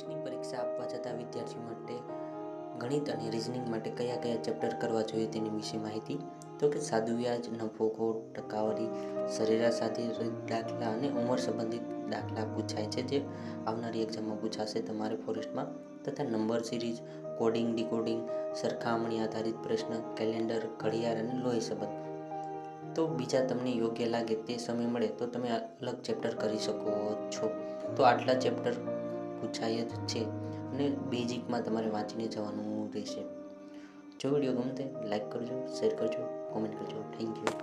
પોલીસની પરીક્ષા આપવા જતા વિદ્યાર્થીઓ માટે ગણિત અને રિઝનિંગ માટે કયા કયા ચેપ્ટર કરવા જોઈએ તેની વિશે માહિતી? તો કે સાદુ વ્યાજ, નફો ખોટ, ટકાવારી, સરેરાશ આધારિત દાખલા અને ઉંમર સંબંધિત દાખલા પૂછાય છે જે આવનારી એક્ઝામમાં પૂછાશે તમારે ફોરેસ્ટમાં તથા નંબર સિરીઝ કોડિંગ ડીકોડિંગ સરખામણી આધારિત પ્રશ્ન કેલેન્ડર ઘડિયાળ અને લોહી સંબંધ. તો બીજા તમને યોગ્ય લાગે તે સમય મળે તો તમે અલગ ચેપ્ટર કરી શકો છો. તો આટલા ચેપ્ટર પૂછાય જ છે અને બેઝિકમાં તમારે વાંચીને જવાનું રહેશે. જો વીડિયો ગમતે લાઈક કરજો શેર કરજો કોમેન્ટ કરજો. Thank you